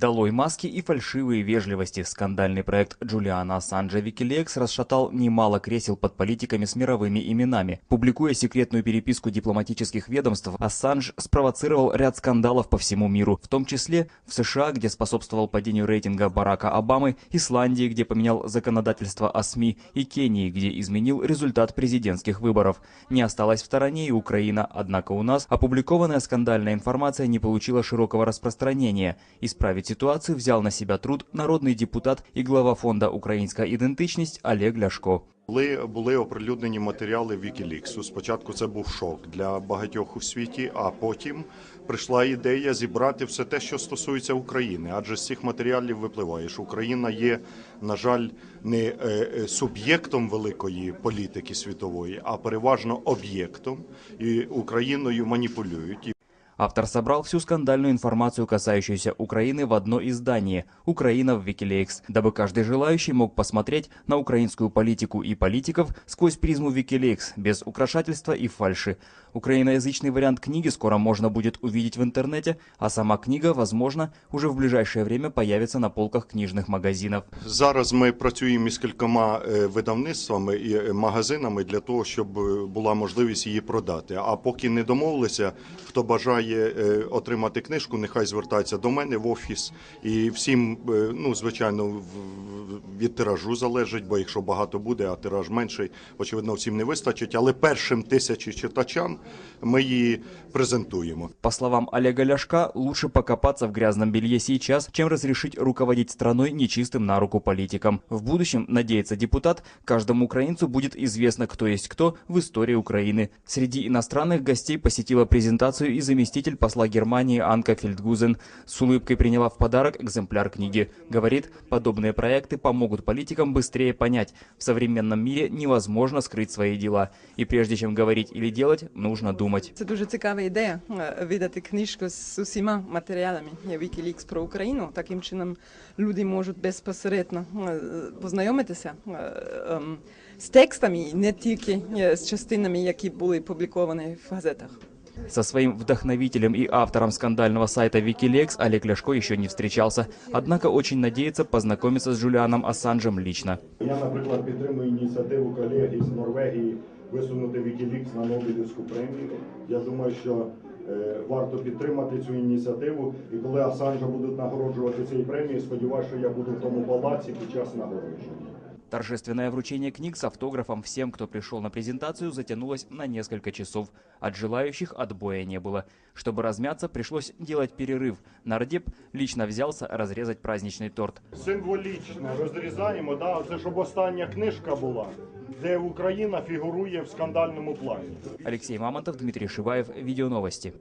Долой маски и фальшивые вежливости. Скандальный проект Джулиана Ассанжа Викилекс расшатал немало кресел под политиками с мировыми именами. Публикуя секретную переписку дипломатических ведомств, Ассанж спровоцировал ряд скандалов по всему миру, в том числе в США, где способствовал падению рейтинга Барака Обамы, Исландии, где поменял законодательство о СМИ, и Кении, где изменил результат президентских выборов. Не осталась в стороне и Украина, однако у нас опубликованная скандальная информация не получила широкого распространения. Исправить ситуацию взял на себя труд народний депутат і глава фонда Українська ідентичність Олег Ляшко. Коли були оприлюднені матеріали Вікіліксу, спочатку це був шок для багатьох у світі, а потім прийшла ідея зібрати все те, що стосується України. Адже з цих матеріалів випливає, що Україна є, на жаль, не е, е, суб'єктом великої політики світової, а переважно об'єктом, і Україною маніпулюють. Автор собрал всю скандальную информацию, касающуюся Украины, в одно издание «Украина в Wikileaks», дабы каждый желающий мог посмотреть на украинскую политику и политиков сквозь призму Wikileaks, без украшательства и фальши. Украиноязычный вариант книги скоро можно будет увидеть в интернете, а сама книга, возможно, уже в ближайшее время появится на полках книжных магазинов. Зараз ми працюємо із кількома е, видавництвами і е, магазинами для того, щоб е, була можливість її продати. А поки не домовилися, хто бажає е, отримати книжку, нехай звертається до мене в офіс. І всім, е, ну звичайно, в- в- від тиражу залежить, бо якщо багато буде, а тираж менший, очевидно, всім не вистачить. Але першим тисячі читачам ми її презентуємо. По словам Олега Ляшка, лучше покопаться в грязном белье сейчас, чем разрешить руководить страной нечистым на руку политикам. В будущем, надеется депутат, каждому украинцу будет известно, кто есть кто в истории Украины. Среди иностранных гостей посетила презентацию и заместитель посла Германии Анка Фельдгузен. С улыбкой приняла в подарок экземпляр книги. Говорит, подобные проекты помогут политикам быстрее понять, в современном мире невозможно скрыть свои дела. И прежде чем говорить или делать, нужно думать. Це дуже цікава ідея е, видати книжку з усіма матеріалами Wikileaks про Україну. Таким чином люди можуть безпосередньо е, познайомитися е, ем, з текстами, не тільки е, з частинами, які були публіковані в газетах. Со своим вдохновителем и автором скандального сайта Wikileaks Олег Ляшко еще не встречался, однако очень надеется познакомиться с Джулианом Ассанжем лично. Я, наприклад, підтримую ініціативу колеги з Норвегії висунути Wikileaks на Нобелівську премію. Я думаю, що е, варто підтримати цю ініціативу. І коли Асанжа будуть нагороджувати цією премією, сподіваюся, що я буду в тому палаці під час нагородження. Торжественное вручение книг с автографом всем, кто пришел на презентацию, затянулось на несколько часов. От желающих отбоя не было. Чтобы размяться, пришлось делать перерыв. Нардеп лично взялся разрезать праздничный торт. Символічно розрізаємо, да, це щоб остання книжка була, де Україна фігурує в скандальному плані. Алексей Мамонтов, Дмитрий Шиваев, Видеоновости.